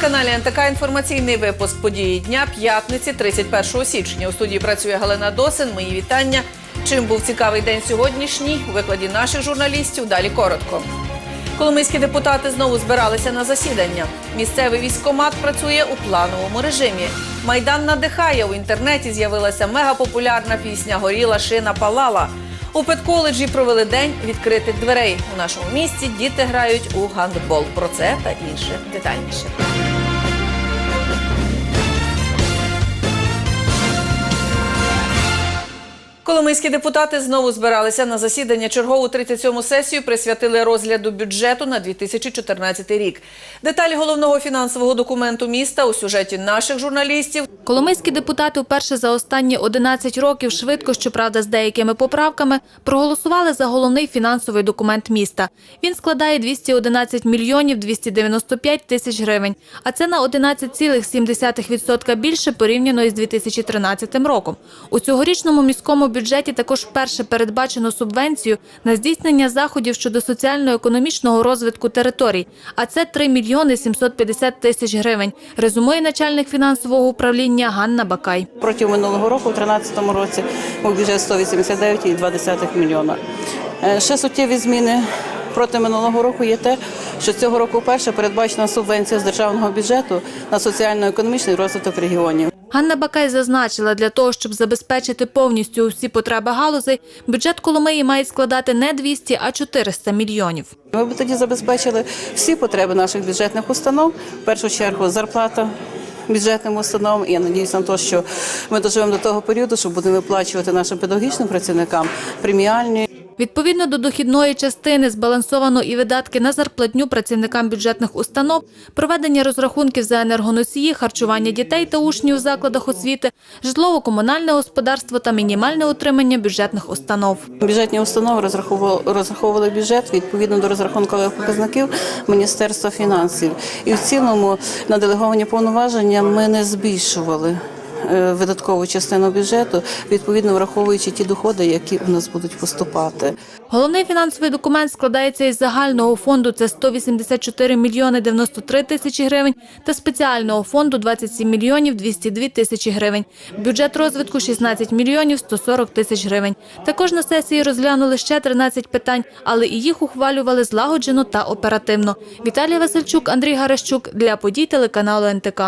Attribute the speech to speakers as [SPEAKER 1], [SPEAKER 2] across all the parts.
[SPEAKER 1] каналі НТК інформаційний випуск події дня п'ятниці 31 січня. У студії працює Галина Досин. Мої вітання. Чим був цікавий день сьогоднішній? У викладі наших журналістів. Далі коротко. Коломийські депутати знову збиралися на засідання. Місцевий військкомат працює у плановому режимі. Майдан надихає у інтернеті. З'явилася мегапопулярна пісня Горіла шина палала. У педколеджі провели день відкритих дверей. У нашому місті діти грають у гандбол. Про це та інше детальніше. Коломийські депутати знову збиралися на засідання. Чергову 37-му сесію присвятили розгляду бюджету на 2014 рік. Деталі головного фінансового документу міста у сюжеті наших журналістів.
[SPEAKER 2] Коломийські депутати вперше за останні 11 років швидко, щоправда, з деякими поправками, проголосували за головний фінансовий документ міста. Він складає 211 мільйонів 295 тисяч гривень, а це на 11,7% більше порівняно із 2013 роком. У цьогорічному міському бюджеті також вперше передбачено субвенцію на здійснення заходів щодо соціально-економічного розвитку територій, а це 3 мільйони 750 тисяч гривень, резюмує начальник фінансового управління Ганна Бакай.
[SPEAKER 3] Протягом минулого року, у 2013 році, був бюджет 189,2 мільйона. Е, Ще суттєві зміни проти минулого року є те, що цього року вперше передбачена субвенція з державного бюджету на соціально-економічний розвиток регіонів.
[SPEAKER 2] Ганна Бакай зазначила, для того, щоб забезпечити повністю усі потреби галузей, бюджет Коломиї має складати не 200, а 400 мільйонів.
[SPEAKER 3] Ми б тоді забезпечили всі потреби наших бюджетних установ, в першу чергу зарплата. Бюджетним установам я надіюся на те, що ми доживемо до того періоду, що будемо виплачувати нашим педагогічним працівникам преміальні
[SPEAKER 2] Відповідно до дохідної частини збалансовано і видатки на зарплатню працівникам бюджетних установ, проведення розрахунків за енергоносії, харчування дітей та учнів у закладах освіти, житлово-комунальне господарство та мінімальне утримання бюджетних установ.
[SPEAKER 3] Бюджетні установи розраховували, розраховували бюджет відповідно до розрахункових показників Міністерства фінансів. І в цілому на делеговані повноваження ми не збільшували видаткову частину бюджету, відповідно враховуючи ті доходи, які у нас будуть поступати.
[SPEAKER 2] Головний фінансовий документ складається із загального фонду – це 184 мільйони 93 тисячі гривень та спеціального фонду – 27 мільйонів 202 тисячі гривень. Бюджет розвитку – 16 мільйонів 140 тисяч гривень. Також на сесії розглянули ще 13 питань, але і їх ухвалювали злагоджено та оперативно. Віталія Васильчук, Андрій Гаращук для подій телеканалу НТК.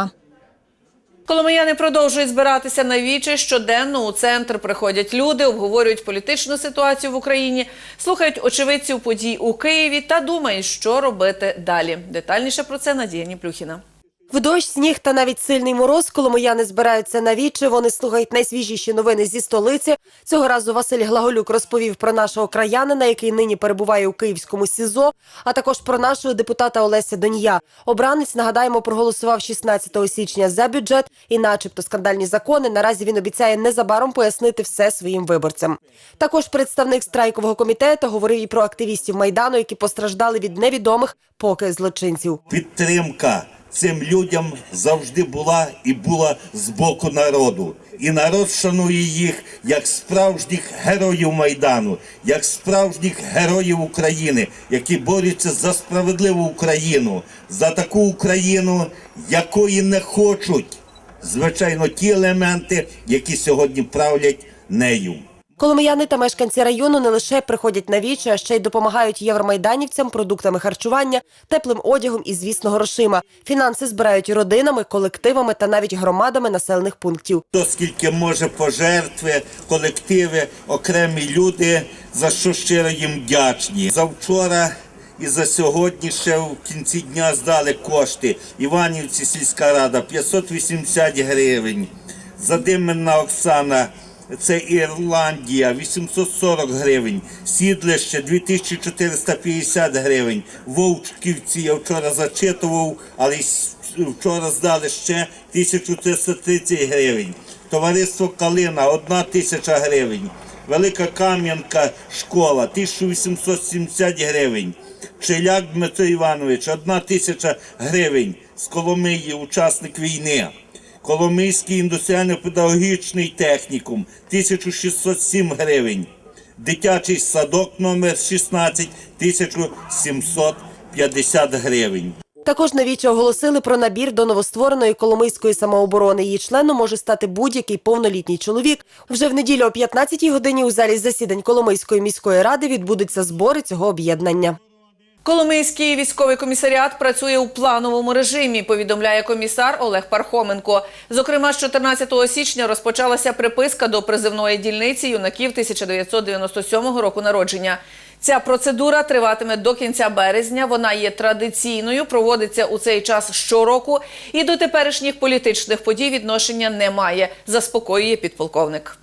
[SPEAKER 1] Коломияни продовжують збиратися на вічі. Щоденно у центр приходять люди, обговорюють політичну ситуацію в Україні, слухають очевидців подій у Києві та думають, що робити далі. Детальніше про це Надія Ніплюхіна.
[SPEAKER 4] В дощ, сніг та навіть сильний мороз коломияни збираються на вічі. Вони слухають найсвіжіші новини зі столиці. Цього разу Василь Глаголюк розповів про нашого краянина, який нині перебуває у київському СІЗО, а також про нашого депутата Олеся Донія. Обранець, нагадаємо, проголосував 16 січня за бюджет і, начебто, скандальні закони. Наразі він обіцяє незабаром пояснити все своїм виборцям. Також представник страйкового комітету говорив і про активістів майдану, які постраждали від невідомих поки злочинців.
[SPEAKER 5] підтримка цим людям завжди була і була з боку народу. І народ шанує їх як справжніх героїв Майдану, як справжніх героїв України, які борються за справедливу Україну, за таку Україну, якої не хочуть, звичайно, ті елементи, які сьогодні правлять нею.
[SPEAKER 4] Коломияни та мешканці району не лише приходять на вічі, а ще й допомагають євромайданівцям продуктами харчування, теплим одягом і, звісно, грошима. Фінанси збирають родинами, колективами та навіть громадами населених пунктів.
[SPEAKER 5] Хто скільки може пожертви, колективи, окремі люди, за що щиро їм вдячні. Завчора і за сьогодні ще в кінці дня здали кошти. Іванівці сільська рада 580 гривень. Задименна Оксана. Це Ірландія 840 гривень, Сідлище 2450 гривень, Вовчківці я вчора зачитував, але вчора здали ще 1330 гривень. Товариство Калина 1 тисяча гривень. Велика Кам'янка школа 1870 гривень. Челяк Дмитро Іванович 1 тисяча гривень з Коломиї, учасник війни. Коломийський індустріально-педагогічний технікум 1607 гривень. Дитячий садок номер 16 1750 гривень.
[SPEAKER 4] Також навіче оголосили про набір до новоствореної Коломийської самооборони. Її членом може стати будь-який повнолітній чоловік. Вже в неділю о 15-й годині у залі засідань Коломийської міської ради відбудуться збори цього об'єднання.
[SPEAKER 1] Коломийський військовий комісаріат працює у плановому режимі, повідомляє комісар Олег Пархоменко. Зокрема, з 14 січня розпочалася приписка до призивної дільниці юнаків 1997 року народження. Ця процедура триватиме до кінця березня. Вона є традиційною, проводиться у цей час щороку і до теперішніх політичних подій відношення немає, заспокоює підполковник.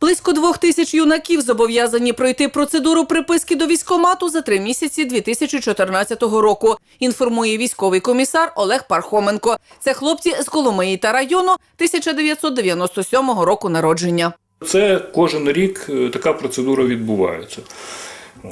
[SPEAKER 1] Близько двох тисяч юнаків зобов'язані пройти процедуру приписки до військкомату за три місяці 2014 року. Інформує військовий комісар Олег Пархоменко. Це хлопці з Коломиї та району 1997 року народження.
[SPEAKER 6] Це кожен рік е, така процедура відбувається.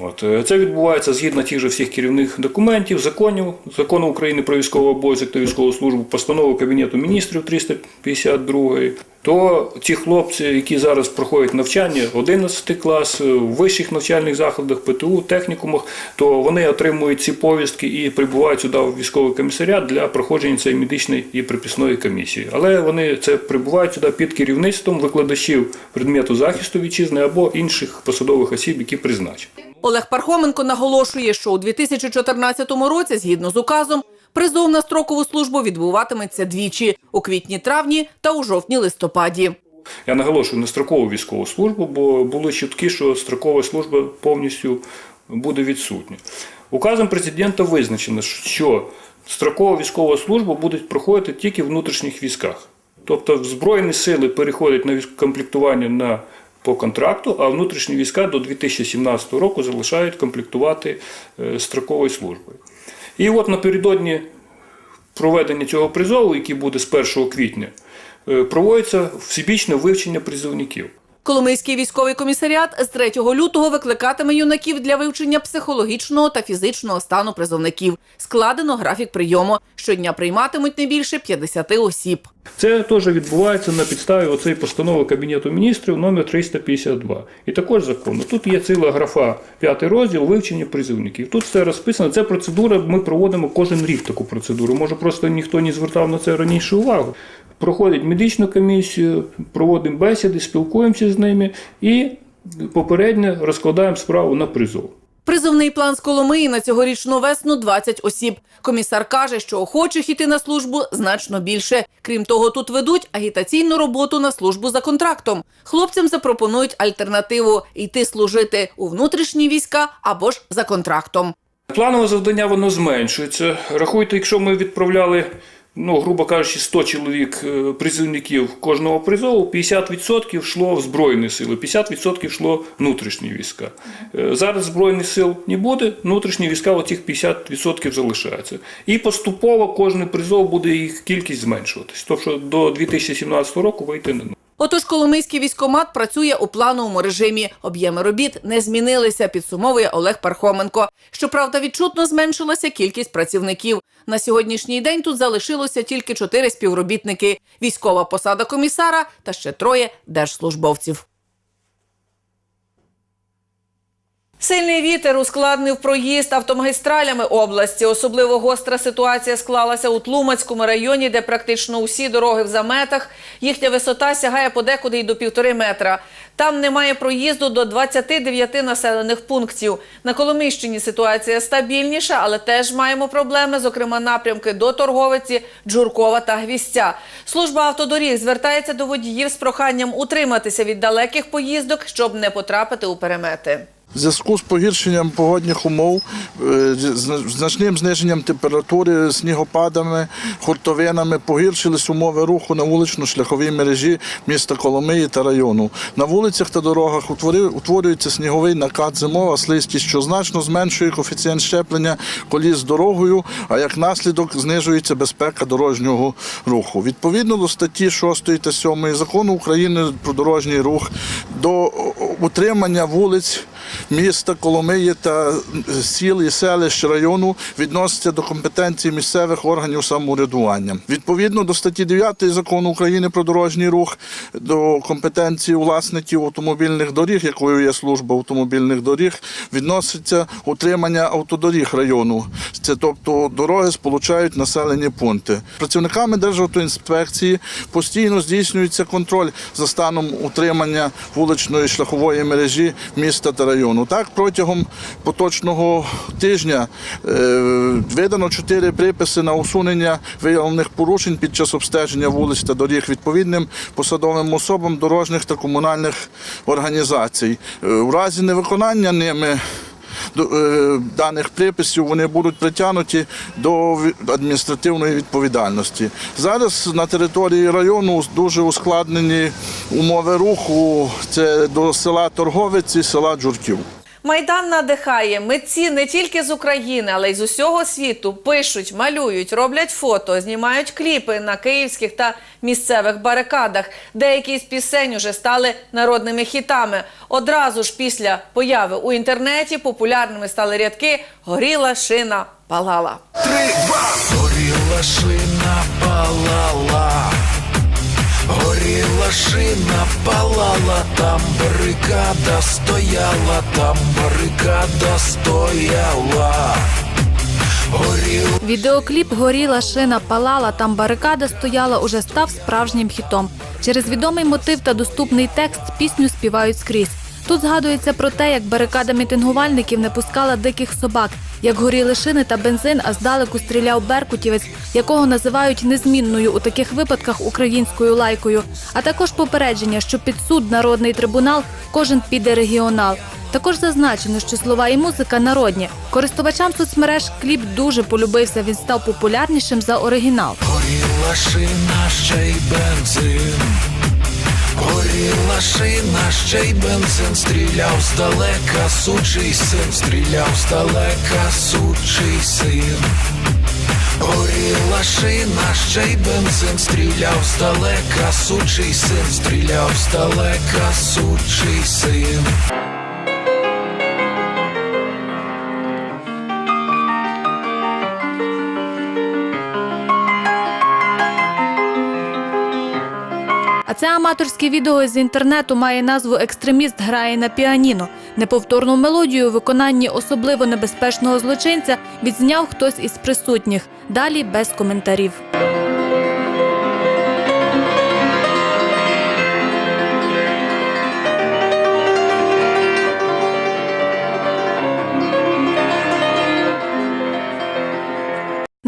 [SPEAKER 6] От. е, Це відбувається згідно тих же всіх керівних документів, законів, закону України про військовий обов'язок та військову службу, постанови Кабінету міністрів 352. То ті хлопці, які зараз проходять навчання 11 клас, е, в вищих навчальних закладах, ПТУ, технікумах, то вони отримують ці повістки і прибувають сюди в військовий комісаріат для проходження цієї медичної і приписної комісії. Але вони це прибувають сюди під керівництвом викладачів предмету захисту вітчизни або інших посадових осіб, які призначені.
[SPEAKER 1] Олег Пархоменко наголошує, що у 2014 році, згідно з указом, призов на строкову службу відбуватиметься двічі у квітні-травні та у жовтні-листопаді.
[SPEAKER 6] Я наголошую на строкову військову службу, бо були чутки, що строкова служба повністю буде відсутня. Указом президента визначено, що строкова військова служба буде проходити тільки в внутрішніх військах. Тобто Збройні сили переходять на комплектування на по контракту, а внутрішні війська до 2017 року залишають комплектувати е, строковою службою. І от напередодні проведення цього призову, який буде з 1 квітня, е, проводиться всебічне вивчення призовників.
[SPEAKER 1] Коломийський військовий комісаріат з 3 лютого викликатиме юнаків для вивчення психологічного та фізичного стану призовників. Складено графік прийому. Щодня прийматимуть не більше 50 осіб.
[SPEAKER 6] Це теж відбувається на підставі оцеї постанови Кабінету міністрів номер 352. І також закону. Тут є ціла графа, п'ятий розділ вивчення призовників. Тут все розписано. Це процедура. Ми проводимо кожен рік таку процедуру. Може, просто ніхто не звертав на це раніше увагу. Проходить медичну комісію, проводимо бесіди, спілкуємося з ними і попередньо розкладаємо справу на призов.
[SPEAKER 1] Призовний план з Коломиї на цьогорічну весну 20 осіб. Комісар каже, що охочих іти на службу значно більше. Крім того, тут ведуть агітаційну роботу на службу за контрактом. Хлопцям запропонують альтернативу йти служити у внутрішні війська або ж за контрактом.
[SPEAKER 6] Планове завдання воно зменшується. Рахуйте, якщо ми відправляли, ну, грубо кажучи, 100 чоловік е, призовників кожного призову, 50% йшло в Збройні сили, 50% йшло внутрішні війська. Е, Зараз Збройних сил не буде, внутрішні війська оцих 50% залишаються. І поступово кожен призов буде їх кількість зменшуватись. Тобто до 2017 року вийти не
[SPEAKER 1] Отож, Коломийський військомат працює у плановому режимі. Об'єми робіт не змінилися, підсумовує Олег Пархоменко. Щоправда, відчутно зменшилася кількість працівників. На сьогоднішній день тут залишилося тільки чотири співробітники, військова посада комісара та ще троє держслужбовців. Сильний вітер ускладнив проїзд автомагістралями області. Особливо гостра ситуація склалася у Тлумацькому районі, де практично усі дороги в заметах. Їхня висота сягає подекуди й до півтори метра. Там немає проїзду до 29 населених пунктів. На Коломийщині ситуація стабільніша, але теж маємо проблеми, зокрема напрямки до Торговиці, Джуркова та Гвістя. Служба автодоріг звертається до водіїв з проханням утриматися від далеких поїздок, щоб не потрапити у перемети.
[SPEAKER 7] В зв'язку з погіршенням погодних умов, е, значним зниженням температури, снігопадами, хуртовинами погіршились умови руху на вулично-шляховій мережі міста Коломиї та району. На вулицях та дорогах утворюється сніговий накат, зимова слизькість, що значно зменшує коефіцієнт щеплення коліс дорогою, а як наслідок знижується безпека дорожнього руху. Відповідно до статті 6 та 7 закону України про дорожній рух до утримання вулиць міста Коломиї та сіл і селищ району відносяться до компетенції місцевих органів самоврядування. Відповідно до статті 9 закону України про дорожній рух, до компетенції власників автомобільних доріг, якою є служба автомобільних доріг, відноситься утримання автодоріг району. Це тобто дороги сполучають населені пункти. Працівниками Державтоінспекції постійно здійснюється контроль за станом утримання вуличної шляхової мережі міста та району. Так, протягом поточного тижня е, видано чотири приписи на усунення виявлених порушень під час обстеження вулиць та доріг відповідним посадовим особам дорожніх та комунальних організацій. Е, У разі невиконання ними даних приписів вони будуть притягнуті до адміністративної відповідальності. Зараз на території району дуже ускладнені умови руху. Це до села Торговець і села Джурків.
[SPEAKER 1] Майдан надихає. Митці не тільки з України, але й з усього світу пишуть, малюють, роблять фото, знімають кліпи на київських та місцевих барикадах. Деякі з пісень уже стали народними хітами. Одразу ж після появи у інтернеті популярними стали рядки Горіла шина палала.
[SPEAKER 8] Горіла шина палала, горіла шина палала, там барикада стояла, там барикада стояла. Горіла
[SPEAKER 2] Відеокліп Горіла шина палала, там барикада стояла уже став справжнім хітом. Через відомий мотив та доступний текст пісню співають скрізь. Тут згадується про те, як барикада мітингувальників не пускала диких собак, як горіли шини та бензин, а здалеку стріляв беркутівець, якого називають незмінною у таких випадках українською лайкою. А також попередження, що під суд народний трибунал кожен піде регіонал. Також зазначено, що слова і музика народні. Користувачам соцмереж кліп дуже полюбився. Він став популярнішим за оригінал.
[SPEAKER 8] горіла шина, ще й бензин. Горіла шина, ще й бензин, стріляв здалека, сучий син, стріляв здалека, сучий син. Горіла шина, ще й бензин, стріляв здалека, сучий син, стріляв здалека, сучий син.
[SPEAKER 2] Це аматорське відео з інтернету має назву Екстреміст грає на піаніно. Неповторну мелодію у виконанні особливо небезпечного злочинця відзняв хтось із присутніх. Далі без коментарів.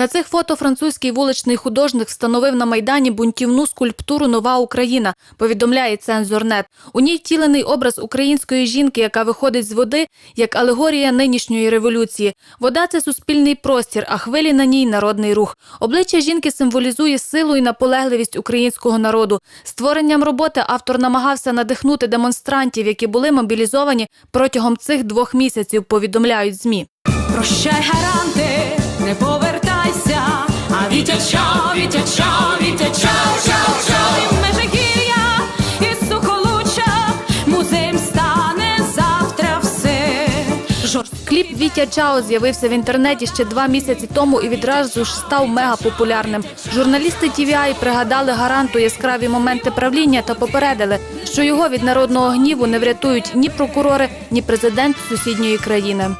[SPEAKER 2] На цих фото французький вуличний художник встановив на майдані бунтівну скульптуру Нова Україна. Повідомляє цензорнет. У ній втілений образ української жінки, яка виходить з води, як алегорія нинішньої революції. Вода це суспільний простір, а хвилі на ній народний рух. Обличчя жінки символізує силу і наполегливість українського народу. Створенням роботи автор намагався надихнути демонстрантів, які були мобілізовані протягом цих двох місяців. Повідомляють змі.
[SPEAKER 9] Прощай, гаранти, не повертайся, а вітя чао, вітя чао, вітя чао, чао, чао, і Межигір'я, і стане завтра все. Жорст...
[SPEAKER 2] Кліп Вітя Чао з'явився в інтернеті ще два місяці тому і відразу ж став мегапопулярним. Журналісти TVI пригадали гаранту яскраві моменти правління та попередили, що його від народного гніву не врятують ні прокурори, ні президент сусідньої країни.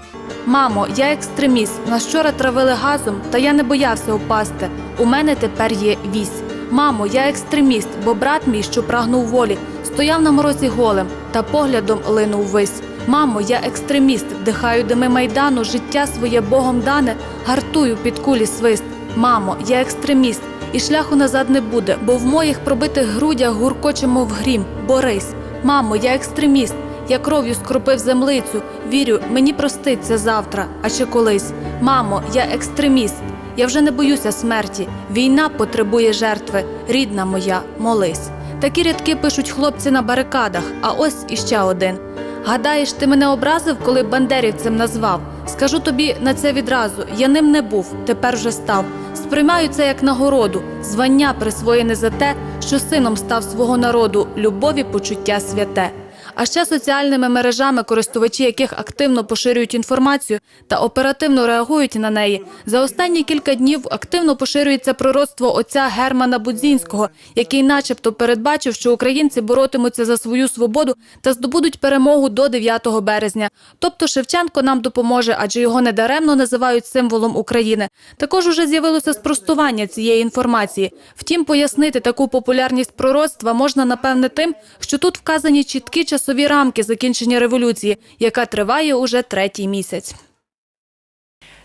[SPEAKER 2] Мамо, я екстреміст. Нас вчора травили газом, та я не боявся упасти. У мене тепер є вісь. Мамо, я екстреміст, бо брат мій, що прагнув волі, стояв на морозі голим та поглядом линув вись. Мамо, я екстреміст, вдихаю дими майдану, життя своє Богом дане, гартую під кулі свист. Мамо, я екстреміст, і шляху назад не буде, бо в моїх пробитих грудях гуркоче, мов грім. Борись. Мамо, я екстреміст. Я кров'ю скропив землицю. Вірю, мені проститься завтра, а ще колись. Мамо, я екстреміст. Я вже не боюся смерті. Війна потребує жертви. Рідна моя, молись. Такі рядки пишуть хлопці на барикадах. А ось іще один. Гадаєш, ти мене образив, коли бандерівцем назвав? Скажу тобі на це відразу. Я ним не був, тепер вже став. Сприймаю це як нагороду, звання присвоєне за те, що сином став свого народу, любові почуття святе. А ще соціальними мережами, користувачі яких активно поширюють інформацію та оперативно реагують на неї. За останні кілька днів активно поширюється пророцтво отця Германа Будзінського, який начебто передбачив, що українці боротимуться за свою свободу та здобудуть перемогу до 9 березня. Тобто Шевченко нам допоможе, адже його недаремно називають символом України. Також уже з'явилося спростування цієї інформації. Втім, пояснити таку популярність пророцтва можна напевне тим, що тут вказані чіткі часові рамки закінчення революції, яка триває уже третій місяць.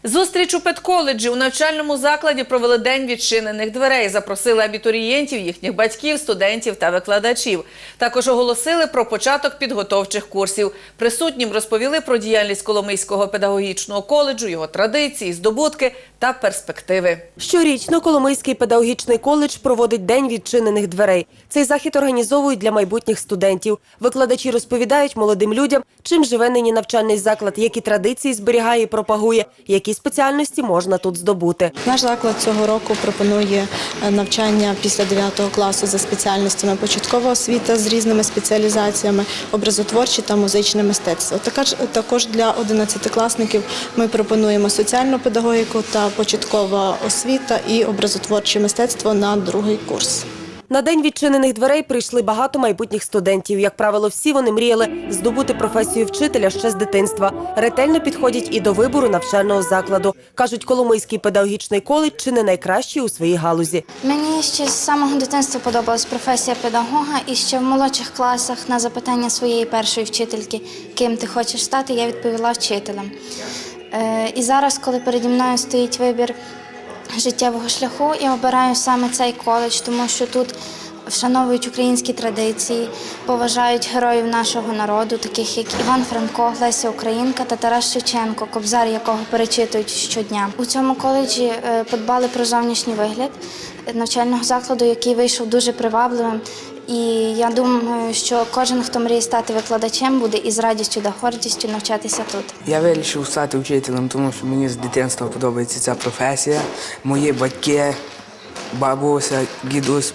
[SPEAKER 1] Зустріч у педколеджі у навчальному закладі провели день відчинених дверей. Запросили абітурієнтів, їхніх батьків, студентів та викладачів. Також оголосили про початок підготовчих курсів. Присутнім розповіли про діяльність Коломийського педагогічного коледжу, його традиції, здобутки та перспективи.
[SPEAKER 4] Щорічно Коломийський педагогічний коледж проводить день відчинених дверей. Цей захід організовують для майбутніх студентів. Викладачі розповідають молодим людям, чим живе нині навчальний заклад, які традиції зберігає і пропагує, які спеціальності можна тут здобути.
[SPEAKER 10] Наш заклад цього року пропонує е, навчання після 9 класу за спеціальностями початкова освіта з різними спеціалізаціями, образотворче та музичне мистецтво. Також, також для 11-класників ми пропонуємо соціальну педагогіку та початкова освіта і образотворче мистецтво на другий курс.
[SPEAKER 4] На день відчинених дверей прийшли багато майбутніх студентів. Як правило, всі вони мріяли здобути професію вчителя ще з дитинства. Ретельно підходять і до вибору навчального закладу. кажуть, Коломийський педагогічний коледж чи не найкращий у своїй галузі.
[SPEAKER 11] Мені ще з самого дитинства подобалась професія педагога, і ще в молодших класах на запитання своєї першої вчительки, ким ти хочеш стати, я відповіла вчителем. Е, І зараз, коли переді мною стоїть вибір життєвого шляху, я обираю саме цей коледж, тому що тут вшановують українські традиції, поважають героїв нашого народу, таких як Іван Франко, Леся Українка та Тарас Шевченко, кобзар якого перечитують щодня. У цьому коледжі е, подбали про зовнішній вигляд навчального закладу, який вийшов дуже привабливим. І я думаю, що кожен, хто мріє стати викладачем, буде із радістю та гордістю навчатися тут.
[SPEAKER 12] Я вирішив стати вчителем, тому що мені з дитинства подобається ця професія. Мої батьки, бабуся, дідусь,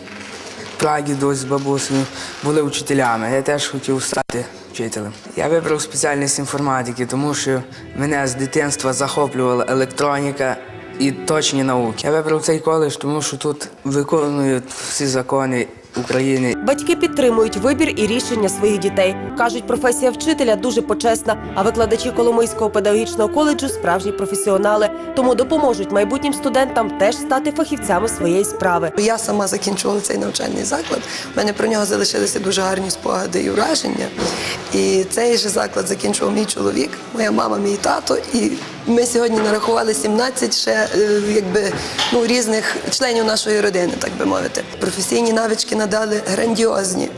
[SPEAKER 12] прадідусь з бабусею були вчителями. Я теж хотів стати вчителем. Я вибрав спеціальність інформатики, тому що мене з дитинства захоплювала електроніка і точні науки. Я вибрав цей коледж, тому що тут виконують всі закони України.
[SPEAKER 4] Батьки підтримують вибір і рішення своїх дітей. кажуть, професія вчителя дуже почесна. А викладачі Коломийського педагогічного коледжу справжні професіонали, тому допоможуть майбутнім студентам теж стати фахівцями своєї справи.
[SPEAKER 13] Я сама закінчувала цей навчальний заклад. У мене про нього залишилися дуже гарні спогади і враження. І цей же заклад закінчував мій чоловік, моя мама, мій тато. І ми сьогодні нарахували 17 ще е, якби ну різних членів нашої родини, так би мовити. Професійні навички надали грандіозні,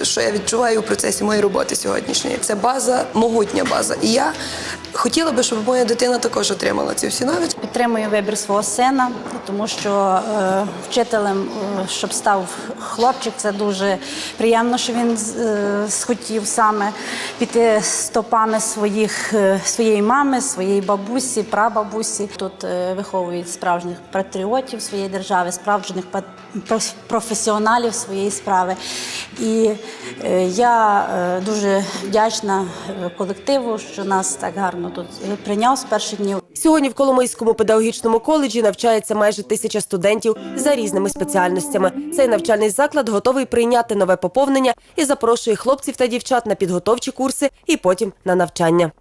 [SPEAKER 13] е, що я відчуваю у процесі моєї роботи сьогоднішньої. Це база, могутня база. І я хотіла би, щоб моя дитина також отримала ці всі навички.
[SPEAKER 14] Підтримую вибір свого сина, тому що е, вчителем, е, щоб став хлопчик, це дуже приємно, що він е, схотів саме піти стопами своїх, е, своєї мами, своєї бабусі, прабабусі. Тут е, виховують справжніх патріотів своєї держави, справжніх професіоналів своєї справи. І е, я е, дуже вдячна е, колективу, що нас так гарно тут е, прийняв з перших днів.
[SPEAKER 4] Сьогодні в Коломийському педагогічному коледжі навчається майже тисяча студентів за різними спеціальностями. Цей навчальний заклад готовий прийняти нове поповнення і запрошує хлопців та дівчат на підготовчі курси і потім на навчання.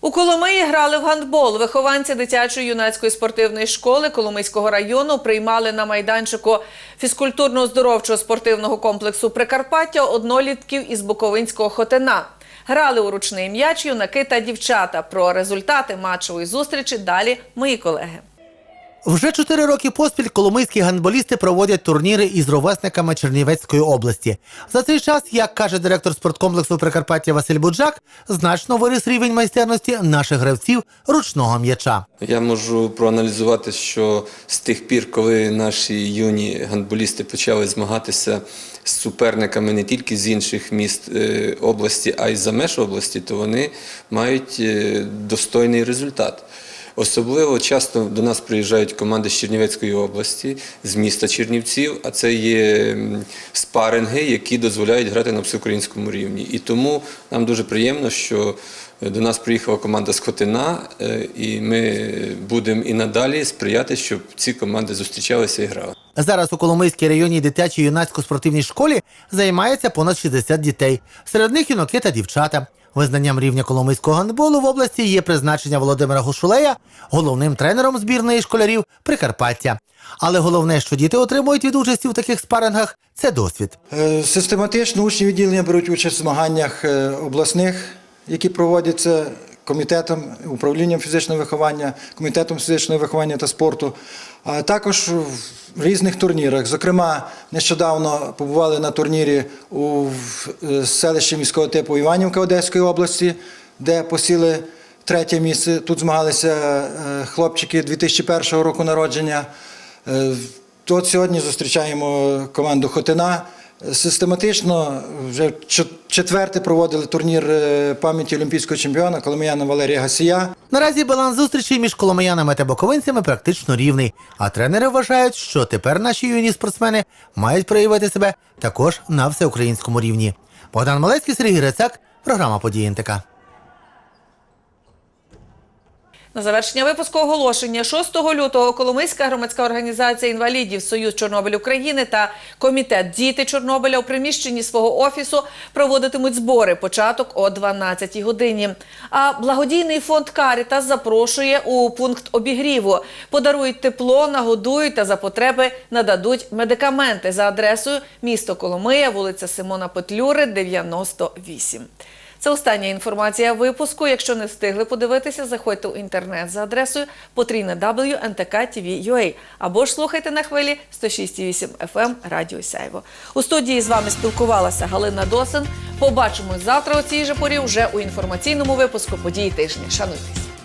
[SPEAKER 1] У Коломиї грали в гандбол. Вихованці дитячої юнацької спортивної школи Коломийського району приймали на майданчику фізкультурно-здоровчого спортивного комплексу Прикарпаття однолітків із Буковинського Хотина. Грали у ручний м'яч юнаки та дівчата. Про результати матчової зустрічі далі мої колеги.
[SPEAKER 15] Вже чотири роки поспіль коломийські гандболісти проводять турніри із ровесниками Чернівецької області. За цей час, як каже директор спорткомплексу Прикарпаття Василь Буджак, значно виріс рівень майстерності наших гравців ручного м'яча.
[SPEAKER 16] Я можу проаналізувати, що з тих пір, коли наші юні гандболісти почали змагатися з суперниками не тільки з інших міст е, області, а й за меж області, то вони мають е, достойний результат. Особливо часто до нас приїжджають команди з Чернівецької області, з міста Чернівців, а це є спаринги, які дозволяють грати на всеукраїнському рівні. І тому нам дуже приємно, що до нас приїхала команда з Хотина, е, і ми будемо і надалі сприяти, щоб ці команди зустрічалися і грали.
[SPEAKER 15] Зараз у Коломийській районній дитячій юнацько-спортивній школі займається понад 60 дітей. Серед них юнаки та дівчата. Визнанням рівня коломийського гандболу в області є призначення Володимира Гушулея головним тренером збірної школярів Прикарпаття. Але головне, що діти отримують від участі в таких спарингах, це досвід.
[SPEAKER 17] Е, Систематично учні відділення беруть участь в змаганнях е, обласних, які проводяться комітетом, управлінням фізичного виховання, комітетом фізичного виховання та спорту, а також в різних турнірах. Зокрема, нещодавно побували на турнірі у е, селищі міського типу Іванівка Одеської області, де посіли третє місце. Тут змагалися е, хлопчики 2001 року народження. Е, От сьогодні зустрічаємо команду Хотина. Систематично вже четвертий проводили турнір е, пам'яті олімпійського чемпіона Коломияна Валерія Гасія.
[SPEAKER 15] Наразі баланс зустрічей між коломиянами та боковинцями практично рівний. А тренери вважають, що тепер наші юні спортсмени мають проявити себе також на всеукраїнському рівні. Богдан Малецький, Сергій Рецак, програма «Події НТК».
[SPEAKER 1] На завершення випуску оголошення 6 лютого Коломийська громадська організація інвалідів Союз Чорнобиль України та комітет Діти Чорнобиля у приміщенні свого офісу проводитимуть збори. Початок о 12 годині. А благодійний фонд Карітас запрошує у пункт обігріву. Подарують тепло, нагодують та за потреби нададуть медикаменти за адресою місто Коломия, вулиця Симона Петлюри, 98. Це остання інформація випуску. Якщо не встигли подивитися, заходьте у інтернет за адресою www.ntk.tv.ua або ж слухайте на хвилі 106,8 FM Радіо Сяйво. У студії з вами спілкувалася Галина Досин. Побачимось завтра у цій же порі вже у інформаційному випуску події тижня. Шануйтесь!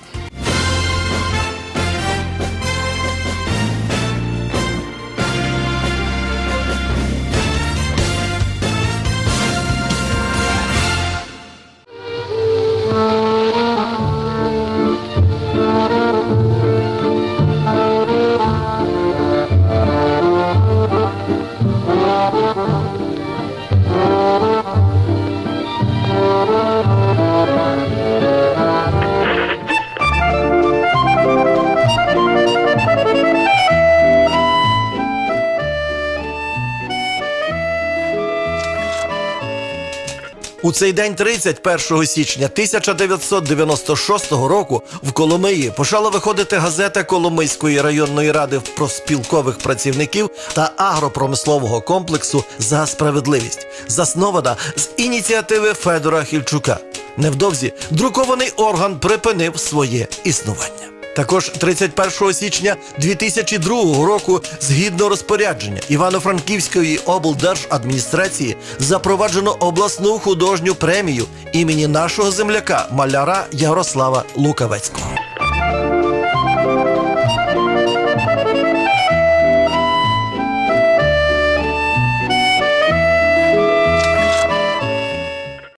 [SPEAKER 18] Цей день, 31 січня 1996 року, в Коломиї почала виходити газета Коломийської районної ради профспілкових працівників та агропромислового комплексу за справедливість, заснована з ініціативи Федора Хільчука. Невдовзі друкований орган припинив своє існування. Також 31 січня 2002 року, згідно розпорядження Івано-Франківської облдержадміністрації, запроваджено обласну художню премію імені нашого земляка маляра Ярослава Лукавецького.